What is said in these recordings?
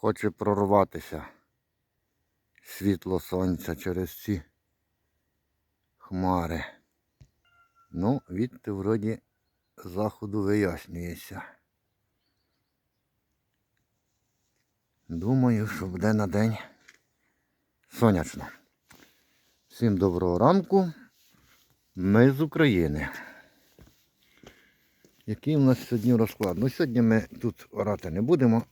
хоче прорватися світло сонця через ці хмари. Ну, відти вроді заходу вияснюється. Думаю, що буде на день сонячно. Всім доброго ранку. Ми з України. Який у нас сьогодні розклад? Ну, сьогодні ми тут орати не будемо.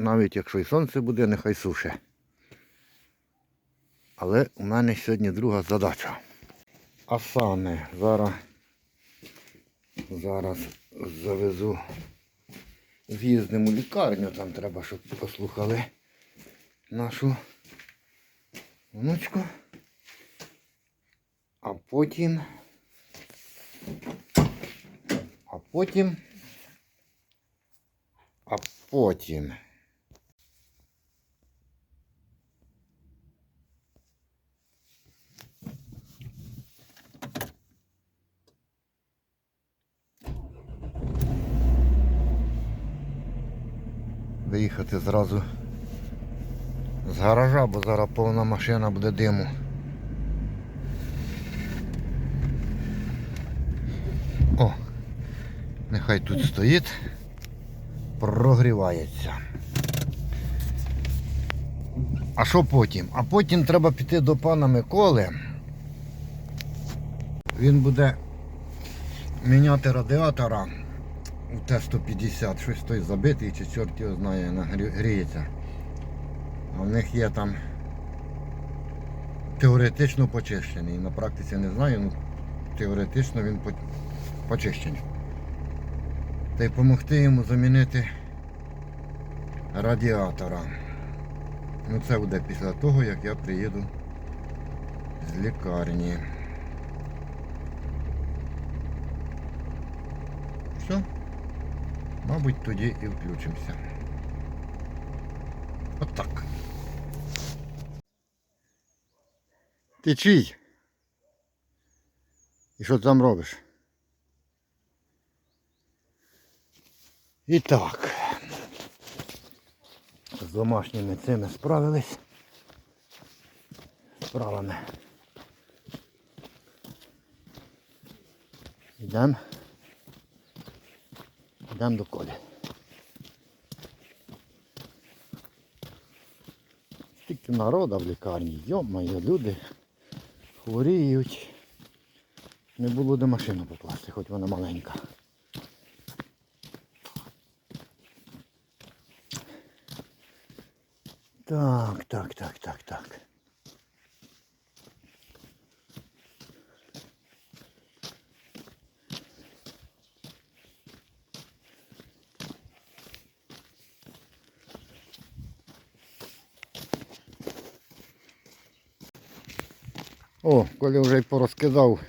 Навіть якщо і сонце буде, нехай суше. Але у мене сьогодні друга задача. А саме зараз, зараз завезу з'їздимо в лікарню, там треба, щоб послухали нашу внучку. А потім. А потім. А потім. Виїхати зразу з гаража, бо зараз повна машина буде диму. О, нехай тут стоїть, прогрівається. А що потім? А потім треба піти до пана Миколи. Він буде міняти радіатора Т-150, щось той забитий, чи чорт його знає, нагрі- гріється. А в них є там теоретично почищений. На практиці не знаю, ну теоретично він почищений. Та й допомогти йому замінити радіатора. Ну це буде після того, як я приїду з лікарні. Все. Мабуть, тоді і включимося. От так. Ти чий? І що ти там робиш? І так. З домашніми цими справились. Справами. Йдемо. Йдемо до колі. Стільки народу в лікарні, йо-моє, люди хворіють. Не було де машину покласти, хоч вона маленька. Так, так, так, так, так. О, Коля вже й порозкидав.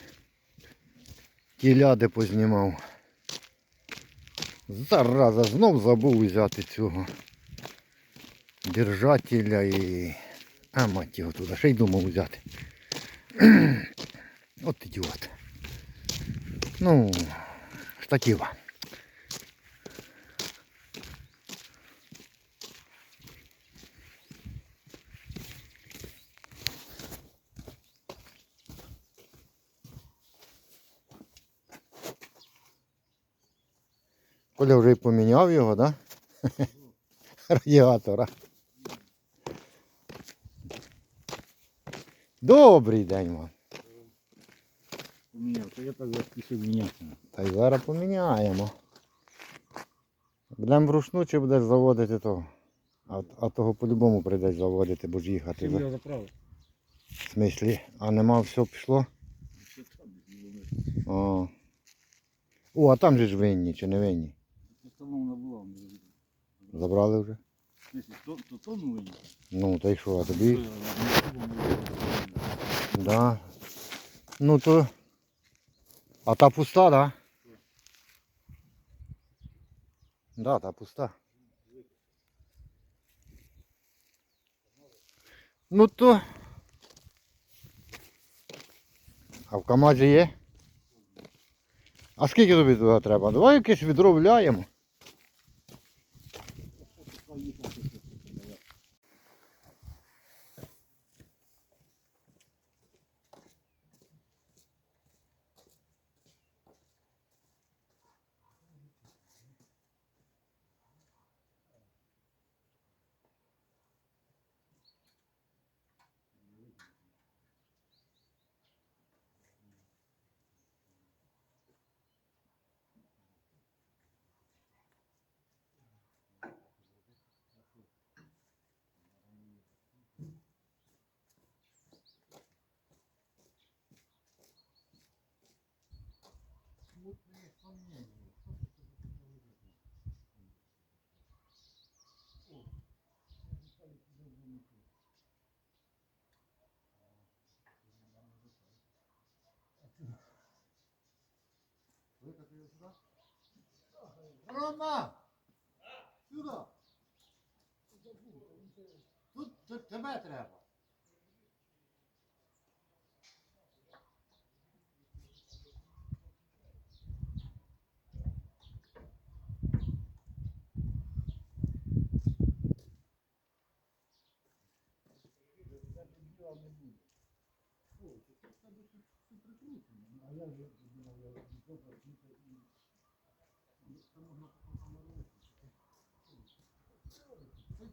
Ті ляди познімав. Зараза, знов забув взяти цього держателя і... А мать його туди, ще й думав взяти. От ідіот. Ну, штатива. Коля вже й поміняв його? Да? Радіатора. Добрий день вам. Поміняв, то я так записав міняти. Та й зараз поміняємо. Будемо вручну чи будеш заводити того? А, а того по-любому прийдеш заводити, бо ж їхати. За- заправив? В смислі? А нема все пішло? О. О, а там же ж винні чи не винні? Забрали вже? То, то, то ну. Ну, та й що, а тобі? Да. Ну то. А та пуста, да? Да, та пуста. Ну то. А в КАМАЗі є? А скільки тобі туди треба? Давай якесь відро вляємо. Рома! Сюда! Тут, тут тебе треба. Це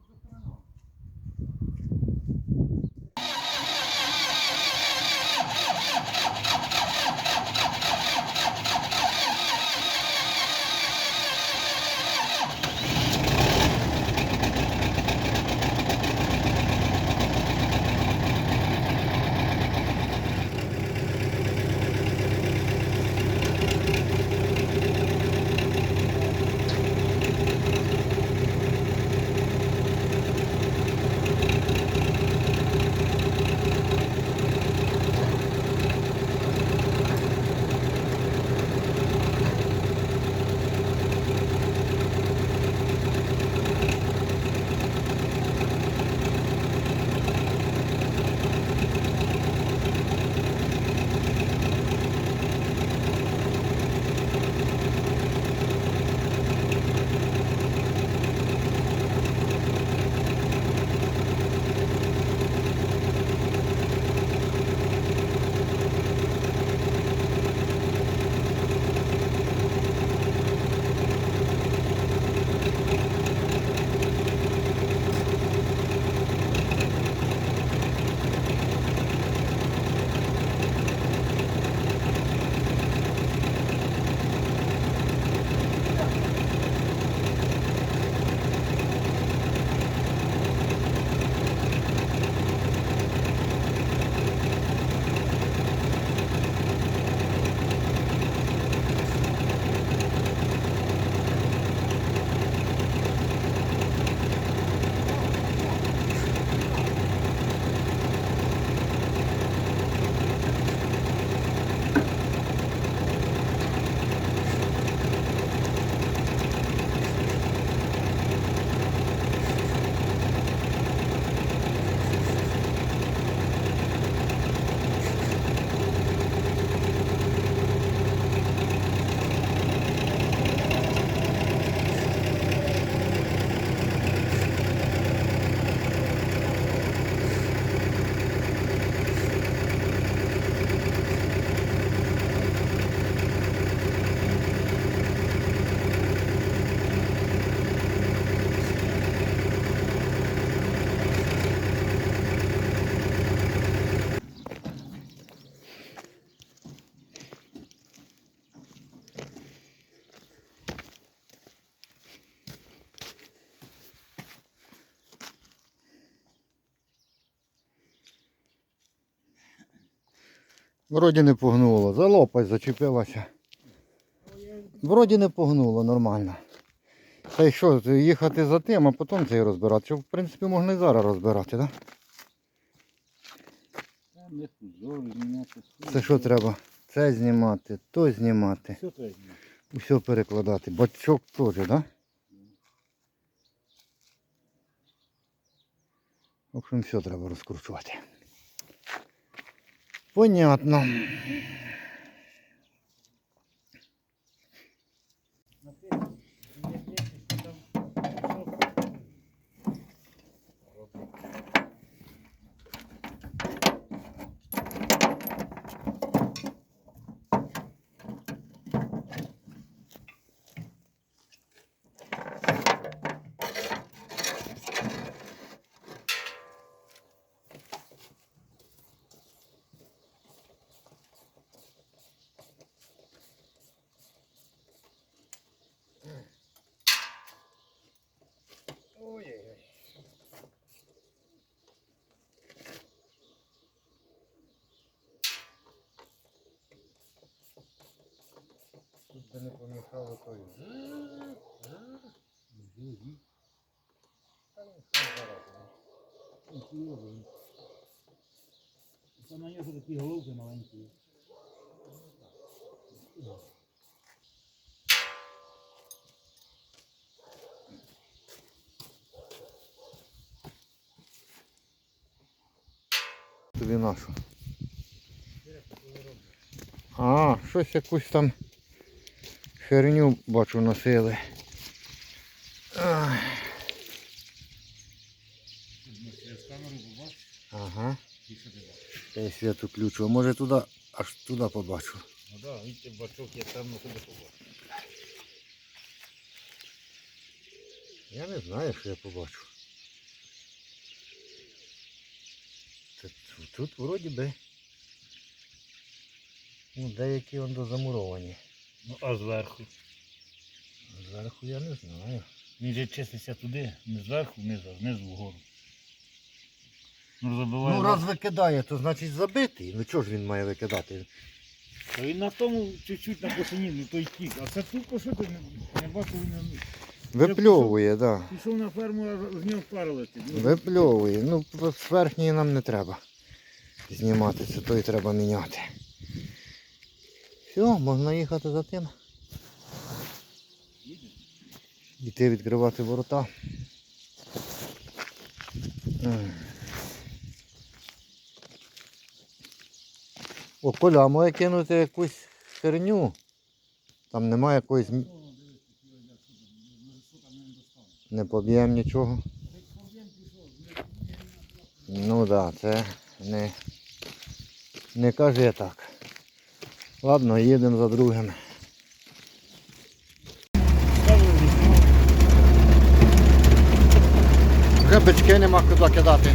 Вроді не погнуло. За лопать зачепилася. Вроді не погнуло нормально. Та й що, їхати за тим, а потім цей розбирати. Що, в принципі, можна і зараз розбирати, так? Це що треба? Це знімати, то знімати. Усе перекладати. Бачок теж, так? Да? В общем, все треба розкручувати. Понятно. Це не помішало той. Там на нього такі головки маленькі. Тобі нашу. А, щось якусь там херню бачу носили. Ах. Ага. Та й святу ключу. Може туди, аж туди побачу. Ну так, видите, бачок я там на куди побачив. Я не знаю, що я побачу. Тут, тут вроді би. Ну, деякі он дозамуровані. Ну а зверху. Зверху я не знаю. Він же чиститься туди, не зверху вниз, а знизу вгору. Ну забиває. Ну, раз викидає, то значить забитий. Ну чого ж він має викидати? То він на тому чуть-чуть на кошені, ну той тік. А це тупо що ти не, не бачив, він не- Випльовує, так. Да. пішов на ферму, а з нього пара летить. Ну, Випльовує. Ну, з верхньої нам не треба знімати, це той треба міняти. Все, можна їхати за тим. Іти відкривати ворота. О, Коля, може кинути якусь херню. Там немає якоїсь. Не поб'ємо нічого. Ну так, да, це не, не кажи так. Ладно, їдемо за другим. Вже нема куди кидати.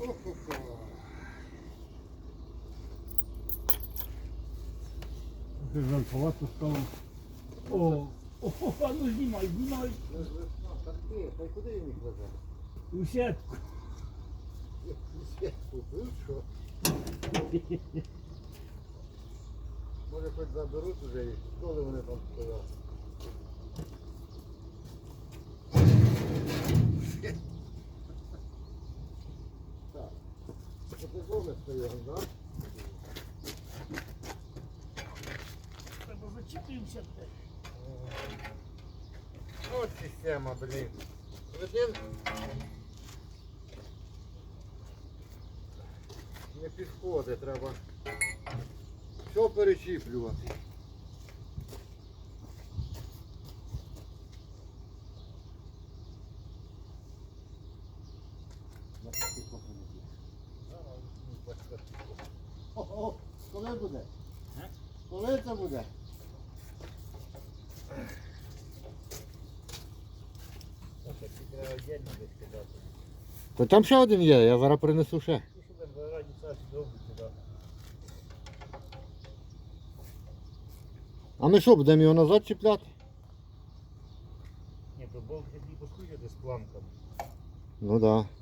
Ти жалкувато стало. О, о, ну знімай, знімай. Куди він їх везе? У сітку. Купив, що? Може хоч заберуть уже їх, коли вони там стоять. фотозони стоять, так? Треба зачепився. От система, блін. Один не підходить, треба все перечіплювати. Коли буде? Коли це буде? Та там ще один є, я зараз принесу ще. Ну. А ми що, будемо його назад чіпляти? Ні, то болт який посхує з планками. Ну так. Да.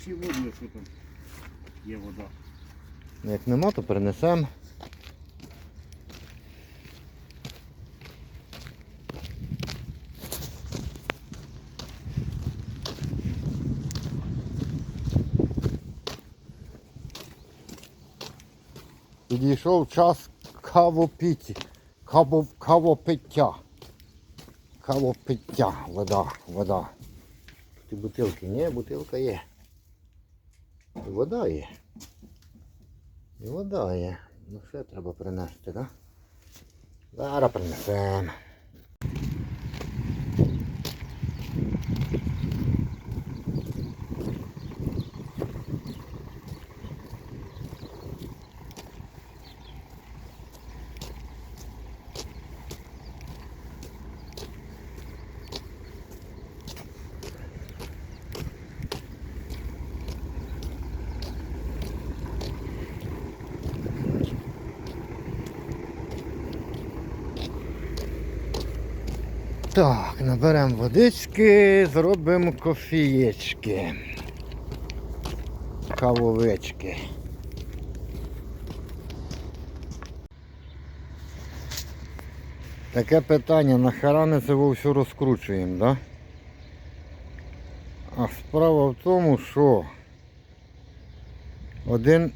Включи воду, якщо там є вода. Як нема, то перенесемо. Підійшов час кавопіті. Каво, кавопиття. Кавопиття. Вода, вода. І бутилки. Ні, бутилка є. Вода є. І вода є. Ну все треба принести, так? Да? Зараз принесемо. Так, наберемо водички, зробимо кофієчки. Кавовички. Таке питання, ми це все розкручуємо, да? А справа в тому, що один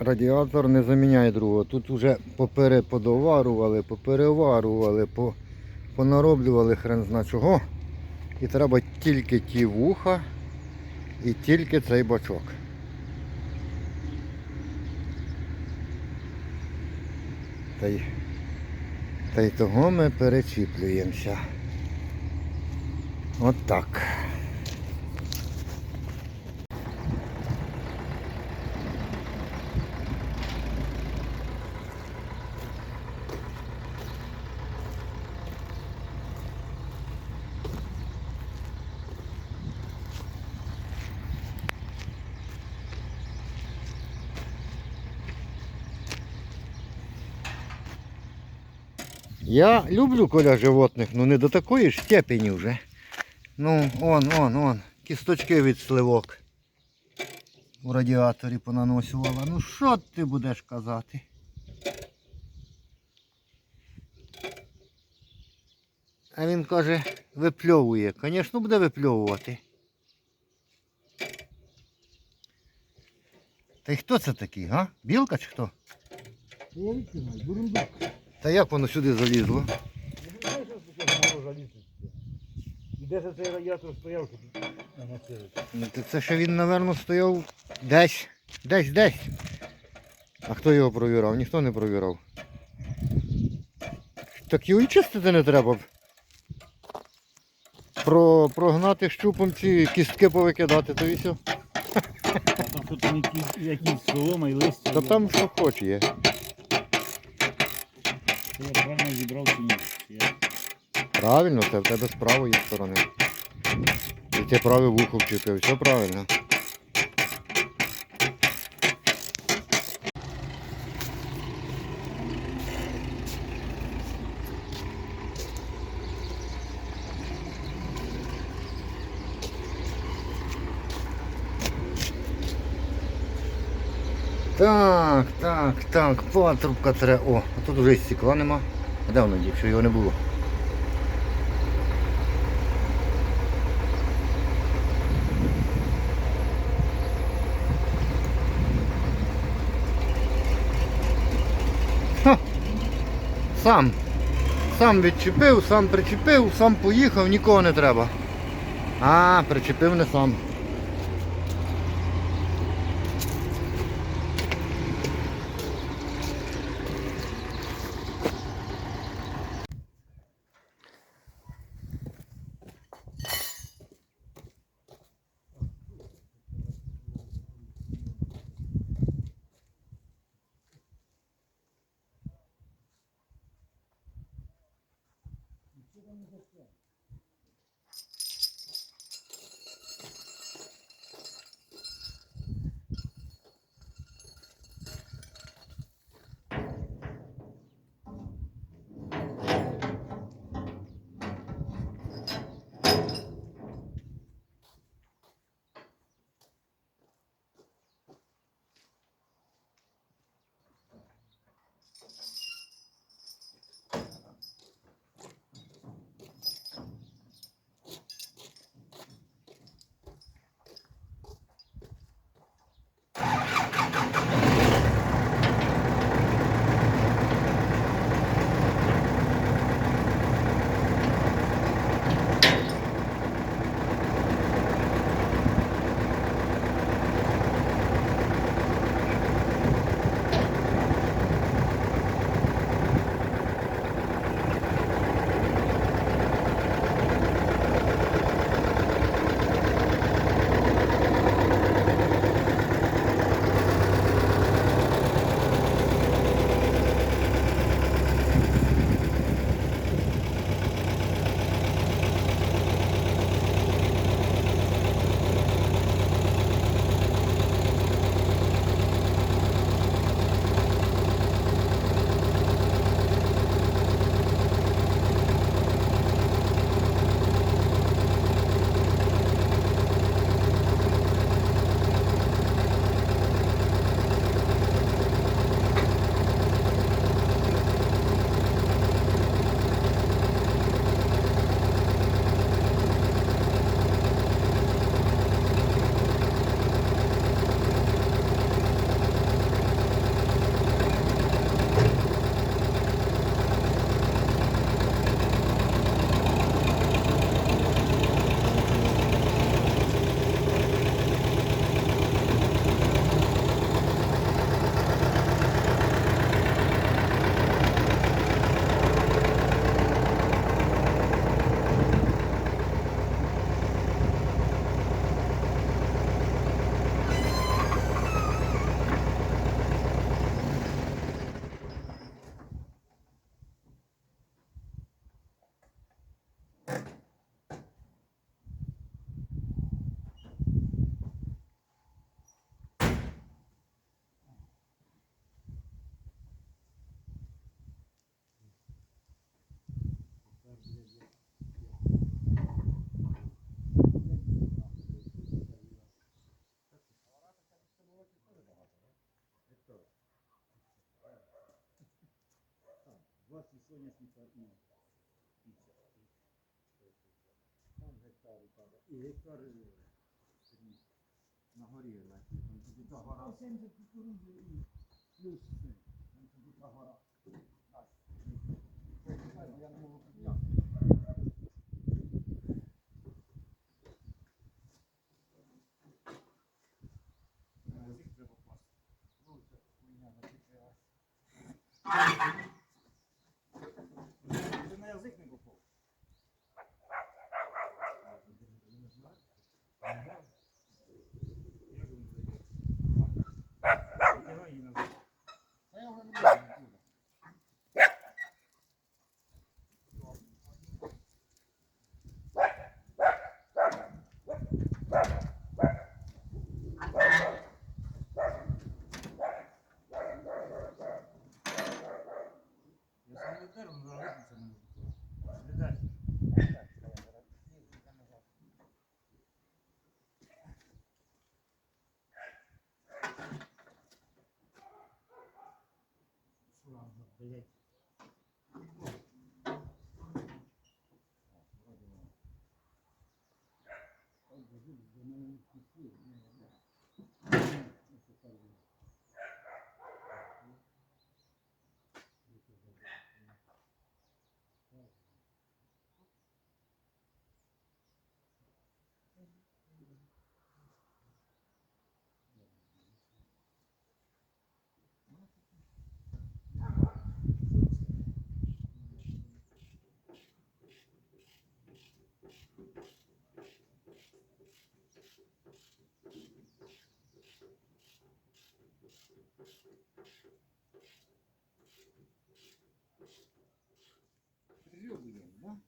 радіатор не заміняє другого. Тут вже попереподоварували, попереварували, по понароблювали хрен зна чого. І треба тільки ті вуха і тільки цей бачок. Та й, та й того ми перечіплюємося. От так. Я люблю коля животних, ну не до такої ж степені вже. Ну, он, он, он. Кісточки від сливок. У радіаторі понаносювала. Ну що ти будеш казати? А він каже, випльовує. Звісно, буде випльовувати. Та й хто це такий, га? Білка чи хто? Бурундук. Та як воно сюди залізло? Де за цей радіатор стояв, тут це? Ну, це ще він, напевно, стояв десь, десь, десь. А хто його провірав? Ніхто не провірав. Так його і чистити не треба. Про, прогнати щупом ці кістки повикидати, то і все. А там там якісь, якісь солома і листя. Та там що хоч є. Правильно, це в тебе з правої сторони. І ти праве вухо вчепив, все правильно. Так, так, так, патрубка треба. О, а тут вже і стекла нема. А де воно якщо Його не було. Сам. Сам відчепив, сам причепив, сам поїхав, нікого не треба. А, причепив не сам. І гектар на горі, там тоді та гора. 70 кукурудзи і плюс це. Там тоді та гора. Я не можу підняти. На язик До мене не Biliyor biliyorum ya.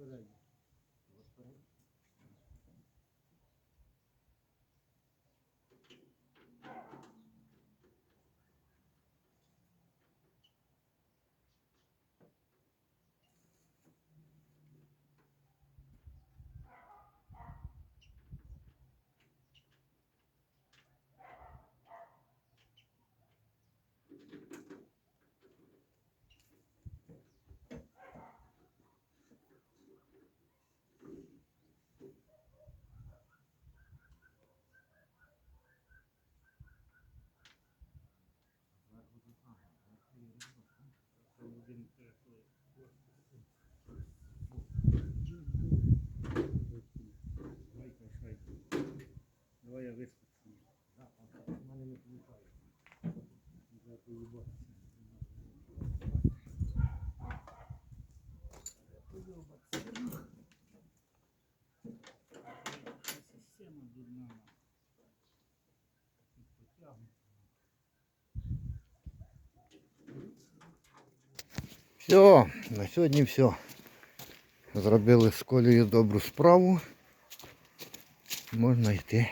কোথায় Давай я вискочу. У мене не виходить. Все, на сьогодні все. Зробили з колею добру справу. Можна йти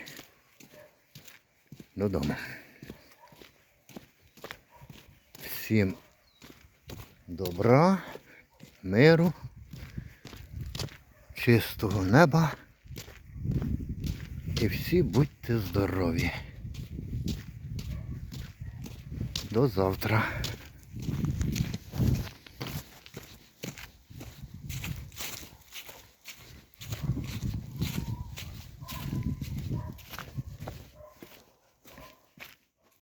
додому. Всім добра, миру, чистого неба. І всі будьте здорові. До завтра.